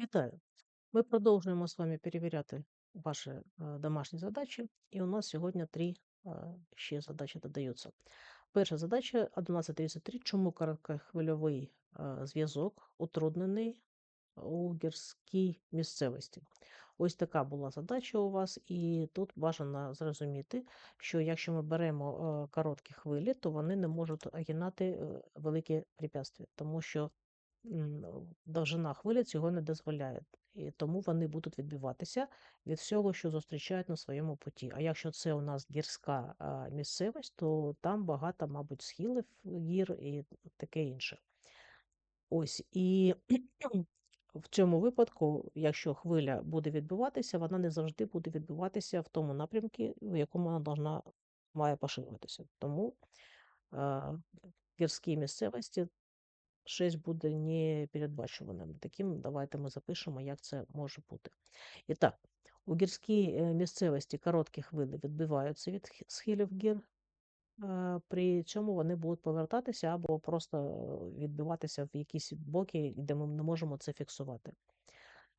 Вітаю! Ми продовжуємо з вами перевіряти ваші е, домашні задачі, і у нас сьогодні три ще задачі додаються. Перша задача 1133. Чому короткохвильовий зв'язок утруднений у гірській місцевості? Ось така була задача у вас, і тут бажано зрозуміти, що якщо ми беремо короткі хвилі, то вони не можуть огинати е, великі препятствия, тому що довжина хвилі цього не дозволяє. І тому вони будуть відбиватися від всього, що зустрічають на своєму путі. А якщо це у нас гірська місцевість, то там багато, мабуть, схилів гір і таке інше. Ось і в цьому випадку, якщо хвиля буде відбиватися, вона не завжди буде відбиватися в тому напрямку, в якому вона должна, має поширюватися. Тому а, в гірській місцевості 6 буде непередбачуваним. Таким давайте ми запишемо, як це може бути. І так, у гірській е, місцевості короткі хвилі відбиваються від схилів гір, е, при цьому вони будуть повертатися або просто е, відбиватися в якісь боки, де ми не можемо це фіксувати.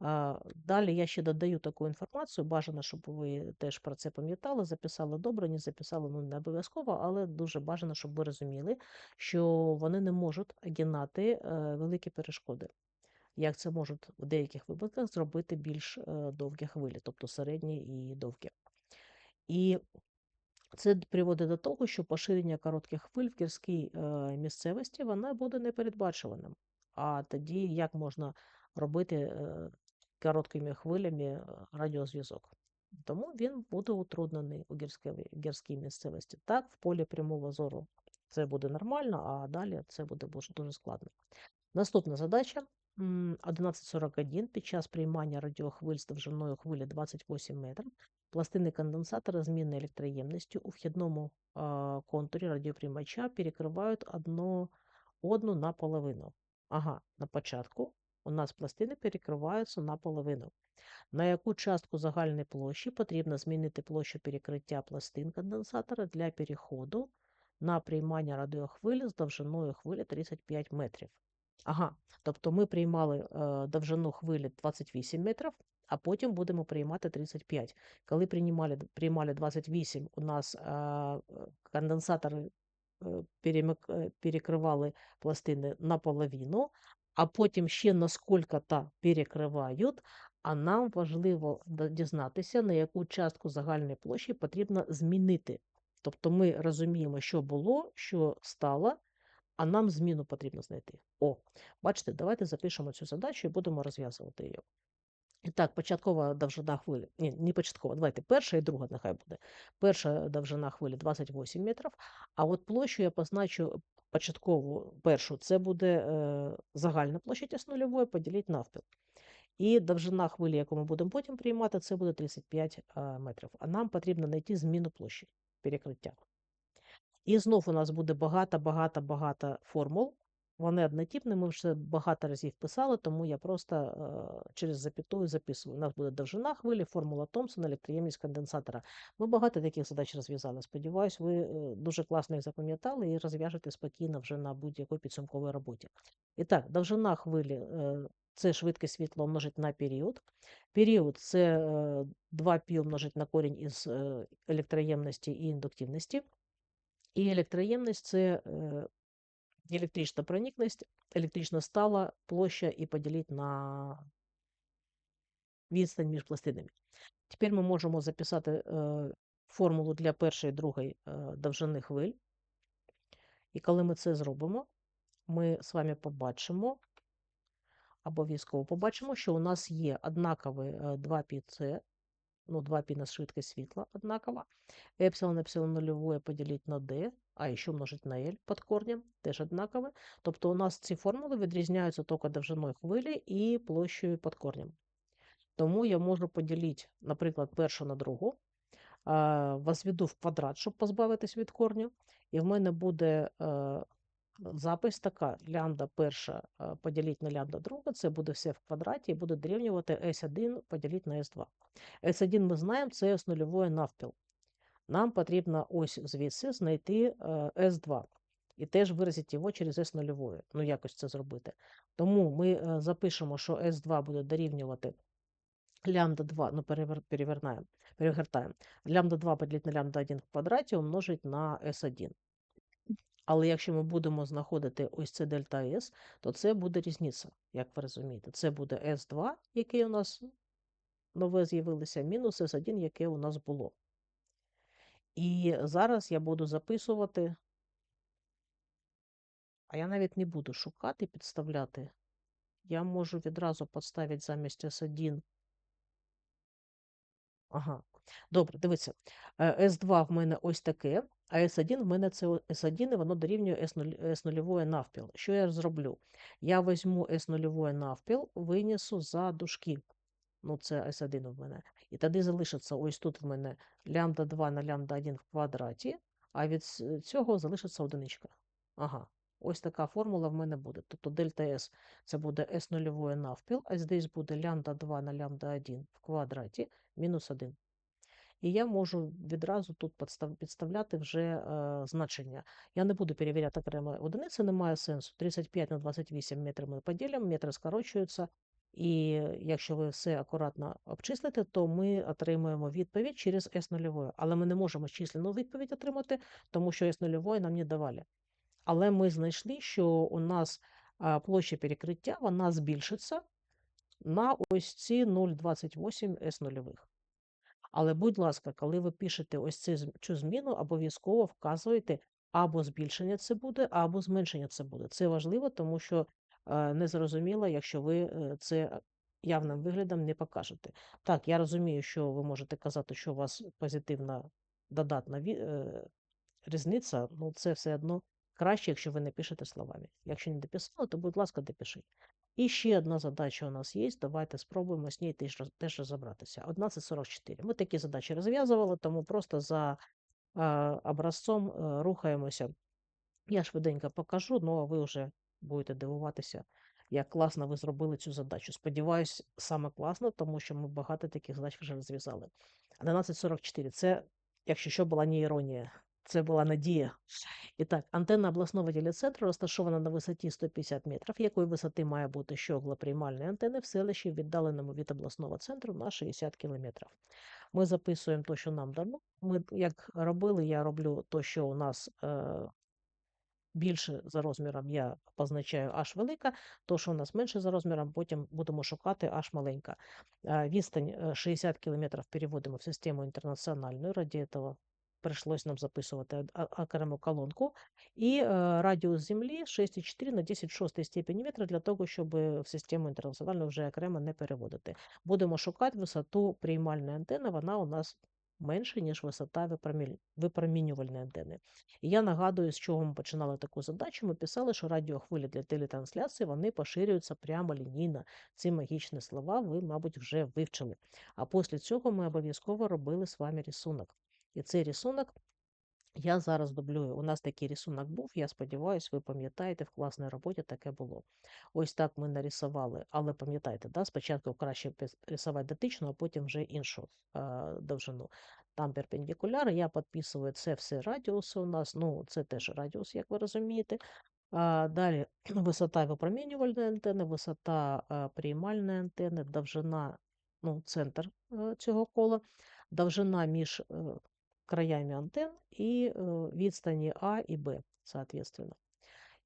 Далі я ще додаю таку інформацію. Бажано, щоб ви теж про це пам'ятали, записали добре, не записали, ну не обов'язково, але дуже бажано, щоб ви розуміли, що вони не можуть огинати е, великі перешкоди. Як це можуть в деяких випадках зробити більш е, довгі хвилі, тобто середні і довгі. І це приводить до того, що поширення коротких хвиль в гірській е, місцевості вона буде непередбачуваним. А тоді як можна робити короткими хвилями радіозв'язок? Тому він буде утруднений у гірській, місцевості. Так, в полі прямого зору це буде нормально, а далі це буде дуже, складно. Наступна задача. 11.41. Під час приймання радіохвиль з довжиною хвилі 28 метрів пластини конденсатора змінної електроємності у вхідному контурі радіоприймача перекривають одну, одну наполовину. Ага, на початку у нас пластини перекриваються наполовину. На яку частку загальної площі потрібно змінити площу перекриття пластин конденсатора для переходу на приймання радіохвилі з довжиною хвилі 35 метрів? Ага, тобто ми приймали е, довжину хвилі 28 метрів, а потім будемо приймати 35. Коли приймали, приймали 28, у нас е, конденсатори е, перекривали пластини наполовину, а потім ще наскільки та перекривають, а нам важливо дізнатися, на яку частку загальної площі потрібно змінити. Тобто ми розуміємо, що було, що стало, а нам зміну потрібно знайти. О, бачите, давайте запишемо цю задачу і будемо розв'язувати її. Так, початкова довжина хвилі. Ні, не початкова, давайте перша і друга нехай буде. Перша довжина хвилі 28 метрів, а от площу я позначу початкову першу, це буде е, загальна площа ось нульової поділити навпіл. І довжина хвилі, яку ми будемо потім приймати, це буде 35 е, метрів. А нам потрібно знайти зміну площі перекриття. І знов у нас буде багато-багато-багато формул. Вони однотипні, ми вже багато разів писали, тому я просто е, через запятую записую. У нас буде довжина хвилі, формула Томпсона, електроємність конденсатора. Ми багато таких задач розв'язали. Сподіваюсь, ви е, дуже класно їх запам'ятали і розв'яжете спокійно вже на будь-якій підсумковій роботі. І так, довжина хвилі е, це швидкість світла умножить на період. Період це е, 2π умножить на корінь із електроємності і індуктивності. І електроємність це електрична проникність, електрична стала, площа і поділити на відстань між пластинами. Тепер ми можемо записати е, формулу для першої і другої е, довжини хвиль. І коли ми це зробимо, ми з вами побачимо, обов'язково побачимо, що у нас є однакові 2πc, ну 2π на швидкість світла однакова. Епсилон, епсилон нульовое поділити на d, а ще множить на L під корнем, теж однакове. Тобто у нас ці формули відрізняються тільки довжиною хвилі і площею під корнем. Тому я можу поділити, наприклад, першу на другу, возведу в квадрат, щоб позбавитись від корню, і в мене буде е, запис така: лямбда перша поділити на лямбда друга, це буде все в квадраті і буде дорівнювати S1 поділити на S2. S1 ми знаємо, це S нульовое навпіл. Нам потрібно ось звідси знайти е, S2. і теж виразити його через S нульової. Ну, якось це зробити. Тому ми е, запишемо, що S2 буде дорівнювати лямбда 2, ну перевер, перевернаємо, перегортаємо. Лямбда 2 поділити на лямбда 1 в квадраті умножить на S1. Але якщо ми будемо знаходити ось це дельта S, то це буде різниця, як ви розумієте. Це буде S2, який у нас нове з'явилося, мінус S1, яке у нас було. І зараз я буду записувати, а я навіть не буду шукати, підставляти. Я можу відразу поставити замість S1. Ага, добре, дивіться. S2 в мене ось таке, а S1 в мене це S1, і воно дорівнює S0, S0 навпіл. Що я зроблю? Я візьму S0 навпіл, винесу за дужки. Ну, це S1 в мене. І тоді залишиться ось тут в мене лямбда 2 на лямбда 1 в квадраті, а від цього залишиться одиничка. Ага, ось така формула в мене буде. Тобто дельта S це буде S0 навпіл, а здесь буде лямбда 2 на лямбда 1 в квадраті мінус 1. І я можу відразу тут підставляти вже е, значення. Я не буду перевіряти окремо одиниці, немає сенсу. 35 на 28 метрів ми поділимо, метри скорочуються. І якщо ви все акуратно обчислите, то ми отримуємо відповідь через S0. Але ми не можемо численну відповідь отримати, тому що S0 нам не давали. Але ми знайшли, що у нас площа перекриття вона збільшиться на ось ці 0,28 S0. Але, будь ласка, коли ви пишете ось цю, цю зміну, обов'язково вказуєте або збільшення це буде, або зменшення це буде. Це важливо, тому що е, незрозуміло, якщо ви е, це явним виглядом не покажете. Так, я розумію, що ви можете казати, що у вас позитивна додатна е, різниця, ну це все одно краще, якщо ви не пишете словами. Якщо не дописали, то, будь ласка, допишіть. І ще одна задача у нас є. Давайте спробуємо з нею теж, розібратися. 1144. Ми такі задачі розв'язували, тому просто за образцом рухаємося. Я швиденько покажу, ну а ви вже будете дивуватися, як класно ви зробили цю задачу. Сподіваюсь, саме класно, тому що ми багато таких задач вже розв'язали. 1144 це, якщо що, була не іронія. Це була надія. І так, антенна обласного телецентру розташована на висоті 150 метрів, якої висоти має бути щогла приймальної антени в селищі, віддаленому від обласного центру на 60 кілометрів. Ми записуємо те, що нам дано. Ми, як робили, я роблю те, що у нас е, більше за розміром, я позначаю аж велика, то, що у нас менше за розміром, потім будемо шукати аж маленька. Е, відстань 60 км переводимо в систему інтернаціональну, раді цього Пришлось нам записувати окрему колонку. І э, радіус Землі 6,4 на 10,6 степені метра для того, щоб в систему інтернаціональну вже окремо не переводити. Будемо шукати висоту приймальної антени, вона у нас менше, ніж висота випромінювальної антени. І я нагадую, з чого ми починали таку задачу. Ми писали, що радіохвилі для телетрансляції вони поширюються прямо лінійно. Ці магічні слова ви, мабуть, вже вивчили. А після цього ми обов'язково робили з вами рисунок. І цей рисунок я зараз дублюю. У нас такий рисунок був, я сподіваюся, ви пам'ятаєте, в класній роботі таке було. Ось так ми нарисували, але пам'ятаєте, да, спочатку краще рисувати дотичну, а потім вже іншу а, довжину. Там перпендикуляри, я підписую це все радіуси у нас, ну це теж радіус, як ви розумієте. А, Далі висота випромінювальної антени, висота а, приймальної антени, довжина, ну, центр а, цього кола, довжина між краями антенн і відстані А і Б, соответственно.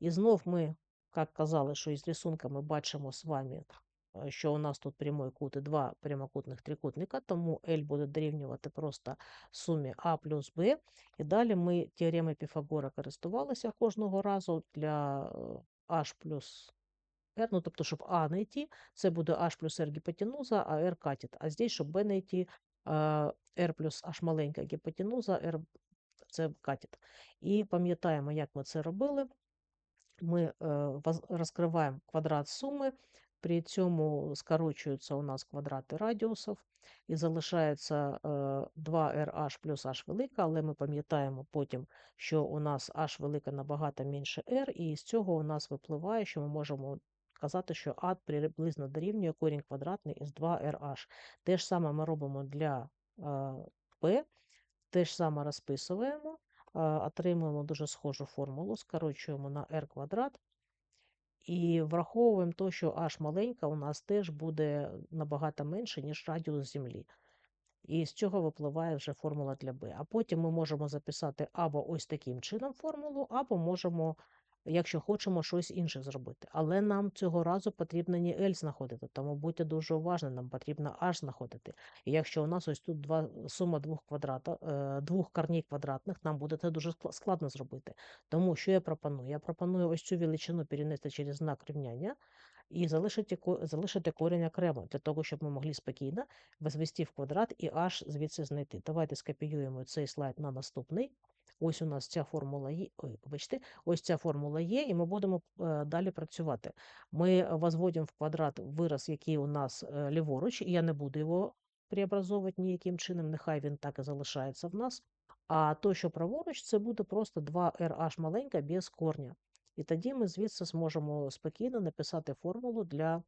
І знов ми, як казали, що із рисунка ми бачимо з вами, що у нас тут прямий кут і два прямокутних трикутника, тому L буде дорівнювати просто сумі А плюс Б. І далі ми теоремою Піфагора користувалися кожного разу для H плюс R, ну тобто, щоб А знайти, це буде H плюс R гіпотенуза, а R катет. А здесь, щоб B знайти, R плюс H маленька гіпотенуза, R це катет. І пам'ятаємо, як ми це робили. Ми э, розкриваємо квадрат суми, при цьому скорочуються у нас квадрати радіусів, і залишається 2RH э, плюс H велика, але ми пам'ятаємо потім, що у нас H велика набагато менше R, і з цього у нас випливає, що ми можемо казати, що А приблизно дорівнює корінь квадратний із 2RH. Те ж саме ми робимо для P, те ж саме розписуємо, отримуємо дуже схожу формулу, скорочуємо на r квадрат. І враховуємо те, що h маленька у нас теж буде набагато менше, ніж радіус Землі. І з цього випливає вже формула для b. А потім ми можемо записати або ось таким чином формулу, або можемо, якщо хочемо, щось інше зробити. Але нам цього разу потрібно не L знаходити, тому будьте дуже уважні, нам потрібно H знаходити. І якщо у нас ось тут два, сума двох, квадрата, е, двох корней квадратних, нам буде це дуже складно зробити. Тому що я пропоную? Я пропоную ось цю величину перенести через знак рівняння і залишити, залишити корінь окремо, для того, щоб ми могли спокійно возвести в квадрат і аж звідси знайти. Давайте скопіюємо цей слайд на наступний. Ось у нас ця формула є. Ой, вибачте, ось ця формула є, і ми будемо е, далі працювати. Ми возводимо в квадрат вираз, який у нас е, ліворуч, і я не буду його преобразовувати ніяким чином, нехай він так і залишається в нас. А то, що праворуч, це буде просто 2RH маленька без корня. І тоді ми звідси зможемо спокійно написати формулу для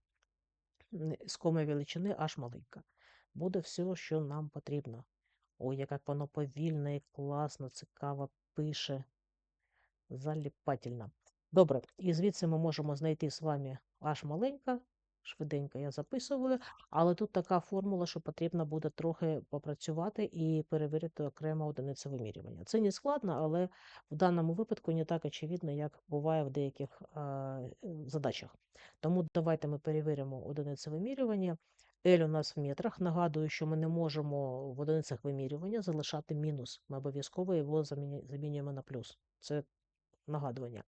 м, іскомої величини аж маленька. Буде все, що нам потрібно. Ой, як воно повільно і класно, цікаво пише. Заліпательно. Добре, і звідси ми можемо знайти з вами аж маленька. Швиденько я записую, але тут така формула, що потрібно буде трохи попрацювати і перевірити окремо одиниці вимірювання. Це не складно, але в даному випадку не так очевидно, як буває в деяких е, задачах. Тому давайте ми перевіримо одиниці вимірювання. L у нас в метрах. Нагадую, що ми не можемо в одиницях вимірювання залишати мінус. Ми обов'язково його замінюємо на плюс. Це нагадування.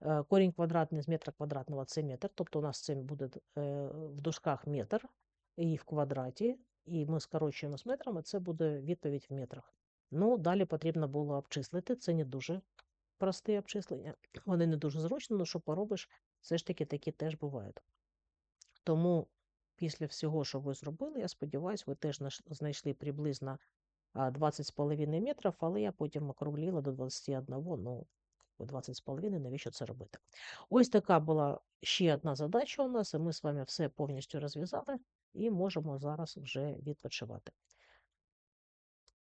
Е, Корінь квадратний з метра квадратного це метр, тобто у нас це буде е, в дужках метр і в квадраті, і ми скорочуємо з метрами, це буде відповідь в метрах. Ну, далі потрібно було обчислити. Це не дуже прості обчислення. Вони не дуже зручні, але що поробиш, все ж таки такі теж бувають. Тому після всього, що ви зробили, я сподіваюся, ви теж знайшли приблизно а, 20,5 метрів, але я потім округлила до 21, ну, 20,5, навіщо це робити? Ось така була ще одна задача у нас, і ми з вами все повністю розв'язали і можемо зараз вже відпочивати.